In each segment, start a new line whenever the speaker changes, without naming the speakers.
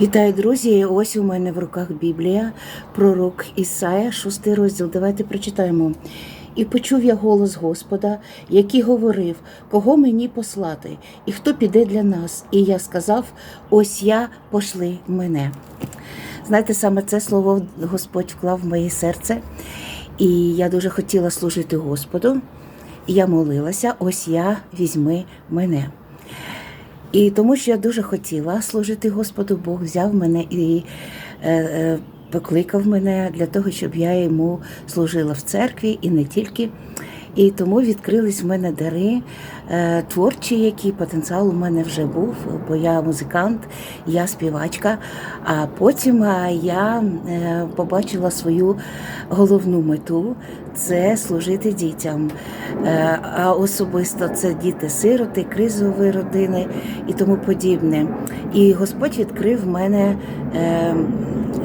Вітаю, друзі! Ось у мене в руках Біблія, пророк Ісая, шостий розділ. Давайте прочитаємо. І почув я голос Господа, який говорив, кого мені послати, і хто піде для нас. І я сказав: Ось я пошли мене. Знаєте, саме це слово Господь вклав в моє серце, і я дуже хотіла служити Господу. І я молилася, ось я візьми мене. І тому що я дуже хотіла служити Господу, Бог взяв мене і е, е, покликав мене для того, щоб я йому служила в церкві і не тільки. І тому відкрились в мене дари е, творчі, які потенціал у мене вже був, бо я музикант, я співачка. А потім е, я е, побачила свою головну мету це служити дітям. А особисто це діти-сироти, кризові родини і тому подібне. І Господь відкрив мене.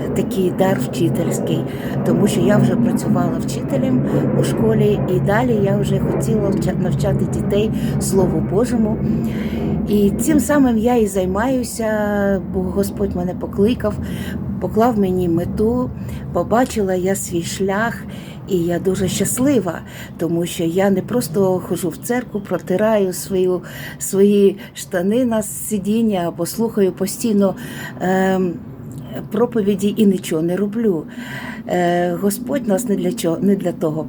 Е, Такий дар вчительський, тому що я вже працювала вчителем у школі, і далі я вже хотіла навчати дітей Слову Божому. І цим самим я і займаюся, бо Господь мене покликав, поклав мені мету, побачила я свій шлях, і я дуже щаслива, тому що я не просто хожу в церкву, протираю свою, свої штани на сидіння або слухаю постійно. ем, проповіді і нічого не роблю. Е, Господь нас не для чого не для того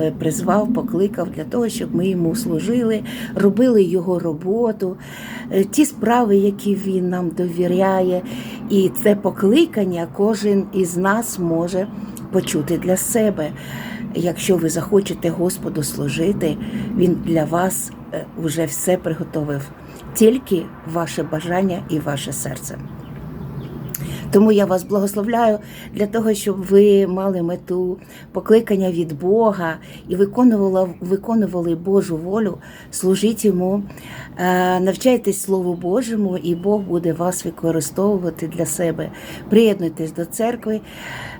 е, призвав, покликав для того, щоб ми йому служили, робили його роботу, е, ті справи, які він нам довіряє, і це покликання кожен із нас може почути для себе. Якщо ви захочете Господу служити, він для вас вже все приготовив. Тільки ваше бажання і ваше серце. Тому я вас благословляю для того, щоб ви мали мету покликання від Бога і виконували, виконували Божу волю, служіть йому, е, навчайтесь Слову Божому, і Бог буде вас використовувати для себе. Приєднуйтесь до церкви.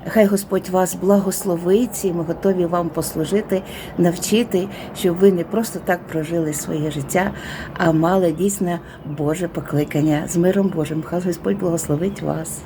Хай Господь вас благословить, і ми готові вам послужити, навчити, щоб ви не просто так прожили своє життя, а мали дійсно Боже покликання з миром Божим. Хай Господь благословить вас.